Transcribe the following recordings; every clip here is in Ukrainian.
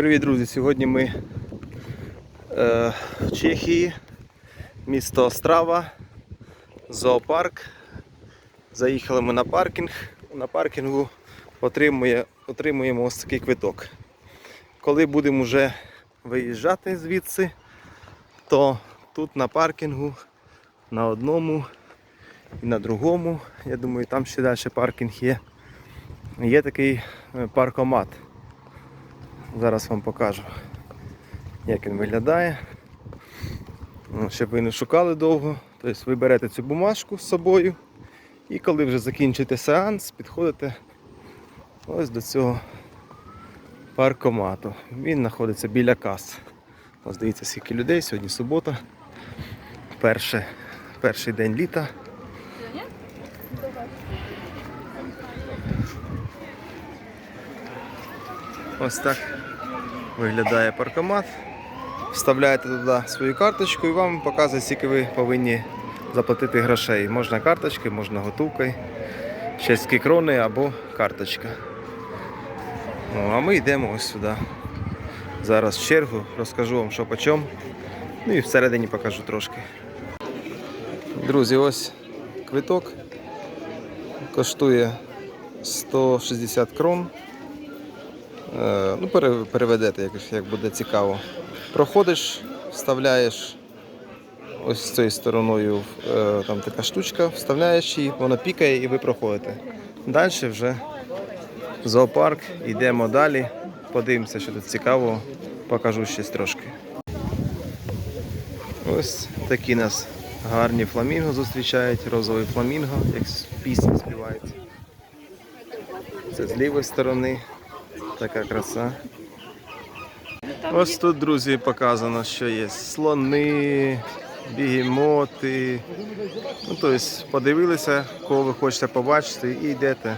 Привіт, друзі! Сьогодні ми е, в Чехії, місто Острава, зоопарк. Заїхали ми на паркінг. На паркінгу отримує, отримуємо ось такий квиток. Коли будемо вже виїжджати звідси, то тут на паркінгу на одному і на другому, я думаю, там ще далі паркінг є. Є такий е, паркомат. Зараз вам покажу, як він виглядає. Ну, Щоб ви не шукали довго. Тобто ви берете цю бумажку з собою і коли вже закінчите сеанс, підходите ось до цього паркомату. Він знаходиться біля кас. Ось дивіться, скільки людей, сьогодні субота. Перше, перший день літа. Ось так виглядає паркомат. Вставляєте туди свою карточку і вам показує, скільки ви повинні заплатити грошей. Можна карточки, можна готовкою, чеські крони або карточка. Ну, а ми йдемо ось сюди. Зараз в чергу, розкажу вам, що по чому. Ну і всередині покажу трошки. Друзі, ось квиток. Коштує 160 крон. Е, Ну, переведете, як, буде цікаво. Проходиш, вставляєш ось цією стороною е, там така штучка, вставляєш її, воно пікає і ви проходите. Далі вже зоопарк, йдемо далі, подивимося, що тут цікавого, покажу щось трошки. Ось такі нас гарні фламінго зустрічають, розовий фламінго, як з пісні співається. Це з лівої сторони. Така краса. Ось тут, друзі, показано, що є слони, бігемоти. Ну, тобто подивилися, кого ви хочете побачити, і йдете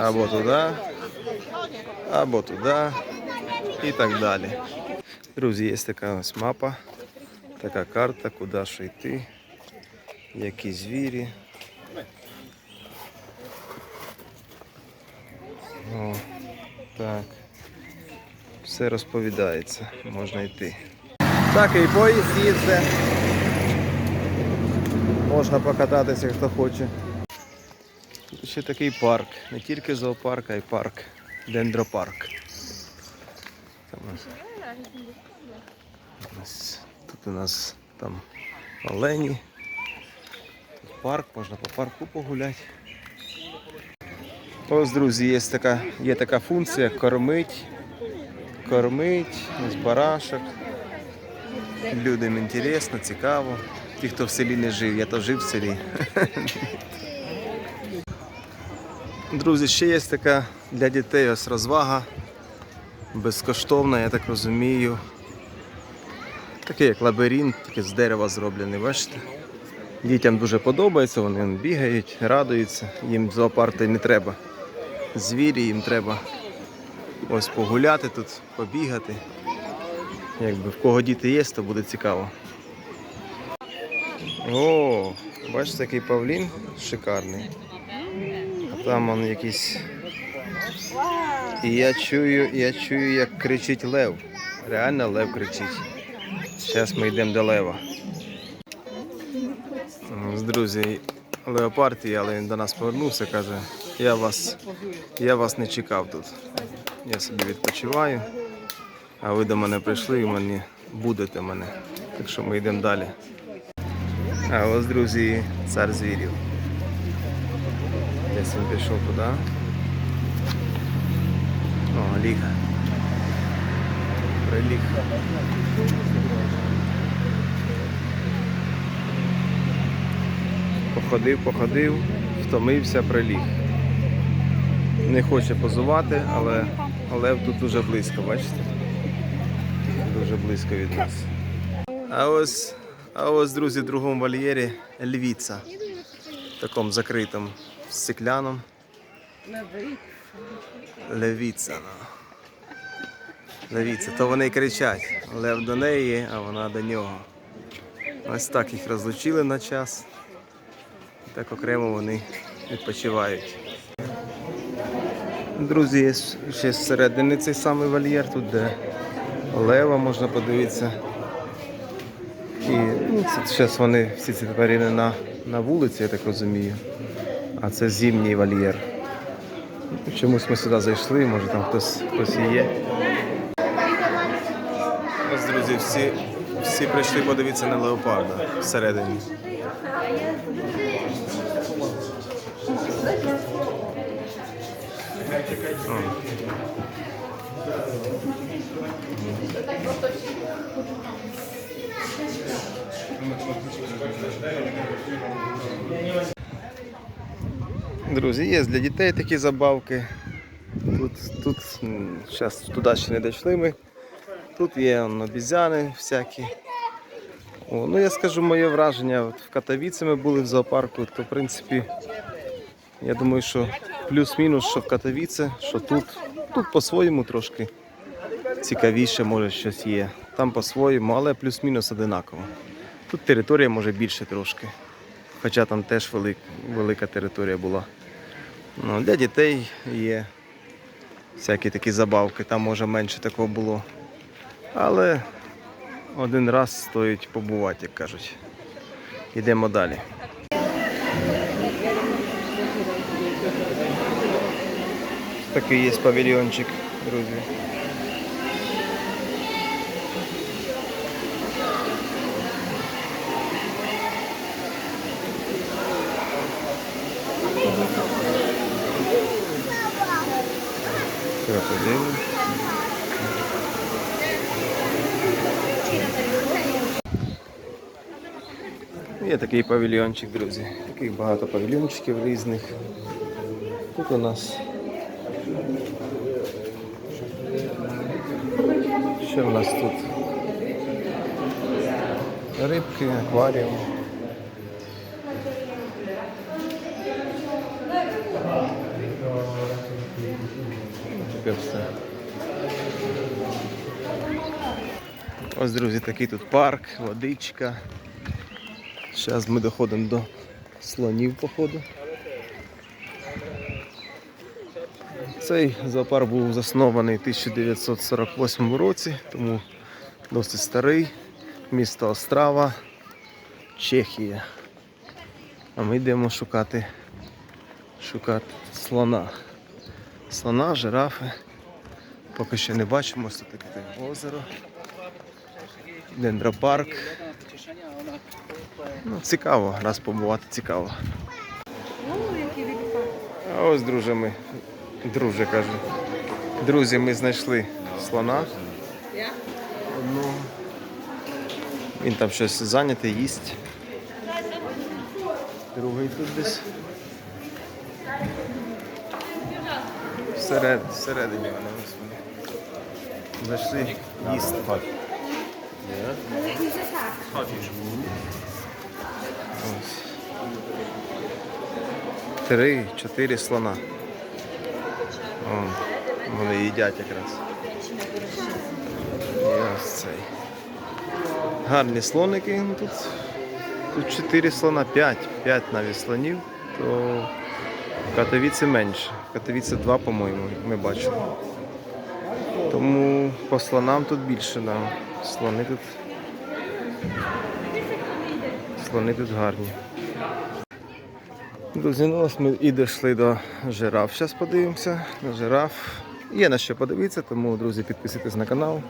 або туди, або туди і так далі. Друзі, є така ось мапа, така карта, куди що йти, які звірі. О. Все розповідається, можна йти. Так, і поїзд їздить. Можна покататися, хто хоче. Тут ще такий парк. Не тільки зоопарк, а й парк. Дендропарк. Там ось, ось тут у нас там олені. Тут парк, можна по парку погуляти. Ось, друзі, є така, є така функція кормить. Кормить, ось барашок. Людям інтересно, цікаво. Ті, хто в селі не жив, я то жив в селі. Друзі, ще є така для дітей ось розвага. Безкоштовна, я так розумію. Такий як лабіринт, тільки з дерева зроблений, бачите? Дітям дуже подобається, вони бігають, радуються, їм зоопарку не треба. Звірі їм треба ось погуляти тут, побігати. Якби в кого діти є, то буде цікаво. О, бачите, який павлін шикарний. А там он якийсь. І я чую, я чую, як кричить лев. Реально лев кричить. Зараз ми йдемо до лева. Ось, Друзі, леопард але він до нас повернувся, каже, я вас, я вас не чекав тут. Я собі відпочиваю, а ви до мене прийшли і мені будете мене. Так що ми йдемо далі. А ось, друзі, цар звірів. Десь він пішов туди. О, ліг. Приліг. Походив, походив, втомився, приліг. Не хоче позувати, але лев тут дуже близько, бачите? Дуже близько від нас. А ось, а ось, друзі, в другому вольєрі львіця. Такому закритому стекляному. Левіця. ну. Левіця. То вони кричать. Лев до неї, а вона до нього. Ось так їх розлучили на час. Так окремо вони відпочивають. Друзі, є ще зсередини цей самий вольєр, тут де лева можна подивитися. І ну, зараз вони всі ці тварини на, на вулиці, я так розумію. А це зимній вольєр. Чомусь ми сюди зайшли, може там хтось, хтось і є. Ось, друзі, всі, всі прийшли подивитися на леопарда всередині. Друзі, є для дітей такі забавки. Тут, тут зараз туди ще не дійшли ми. Тут є обізяни всякі. О, ну я скажу моє враження. От в Катовіці ми були в зоопарку, то в принципі я думаю, що плюс-мінус, що в Катовіці, що тут. Тут по-своєму трошки цікавіше, може щось є. Там по-своєму, але плюс-мінус одинаково. Тут територія може більше трошки. Хоча там теж велик, велика територія була. Ну, для дітей є всякі такі забавки, там може менше такого було. Але один раз стоїть побувати, як кажуть. Йдемо далі. Такий є павільйончик, друзі. Крокодили. Є такий павільйончик, друзі. Таких багато павільйончиків різних. Тут у нас. Що в нас тут? Рибки, акваріум. Ось, друзі, такий тут парк, водичка. Зараз ми доходимо до слонів, походу. Цей зоопарк був заснований в 1948 році, тому досить старий. Місто Острава, Чехія. А ми йдемо шукати, шукати слона. Слона, жирафи. Поки що не бачимо, ось таке озеро. Дендропарк. Ну, цікаво, раз побувати цікаво. А ось, друже, ми, друже кажу. Друзі, ми знайшли слона. Одного. Він там щось зайнятий, їсть. Другий тут десь. Всеред, всередині вони. Зайшли їсти. Ось. Три, чотири слона. Вон, вони їдять якраз. І ось цей. Гарні слоники. Тут, тут чотири слона, п'ять. П'ять навіть слонів, то в Катовіці менше. В Катовіці два, по-моєму, ми бачили. Тому по слонам тут більше, да. Слони тут. Слони тут гарні. Друзі, ну ось ми і дійшли до жираф. Зараз подивимося на жираф. Є на що подивитися, тому, друзі, підписуйтесь на канал.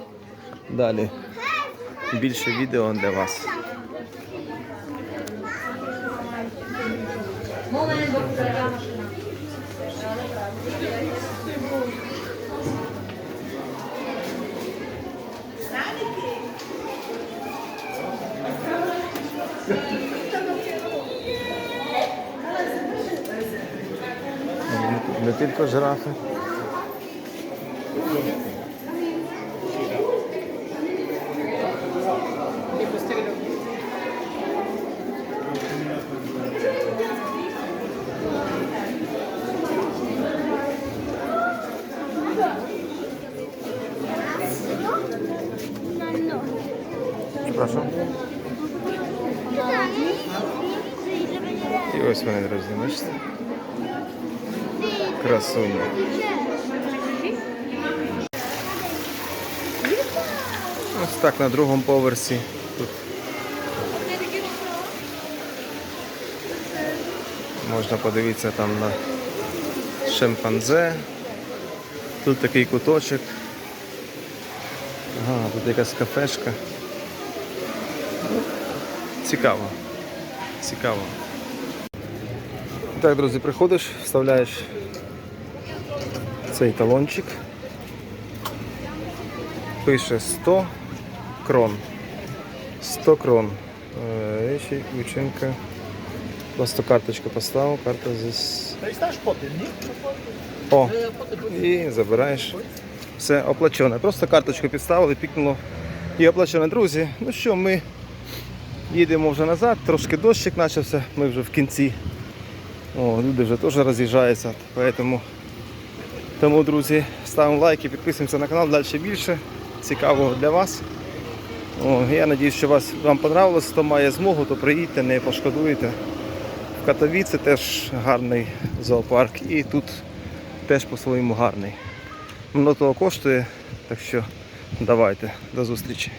Далі більше відео для вас. Не тільки жирафи. Прошу. красуня. Ось так на другому поверсі. Можна подивитися там на шимпанзе. Тут такий куточок. Ага, тут якась кафешка. Цікаво. Цікаво. Так, друзі, приходиш, вставляєш цей талончик. Пише 100 крон. 100 крон. Е, Речі, учинка. Просто карточку поставив, карта здесь. О, і забираєш. Все оплачене. Просто карточку підставили, пікнуло і оплачене. Друзі, ну що, ми їдемо вже назад, трошки дощик почався, ми вже в кінці. О, люди вже теж роз'їжджаються. Поэтому, тому, друзі, ставимо лайки, підписуємося на канал, далі більше. Цікавого для вас. О, я сподіваюся, що вас, вам понравилось. Хто має змогу, то приїдьте, не пошкодуєте. В Катовіці теж гарний зоопарк і тут теж по-своєму гарний. Воно того коштує, так що давайте, до зустрічі.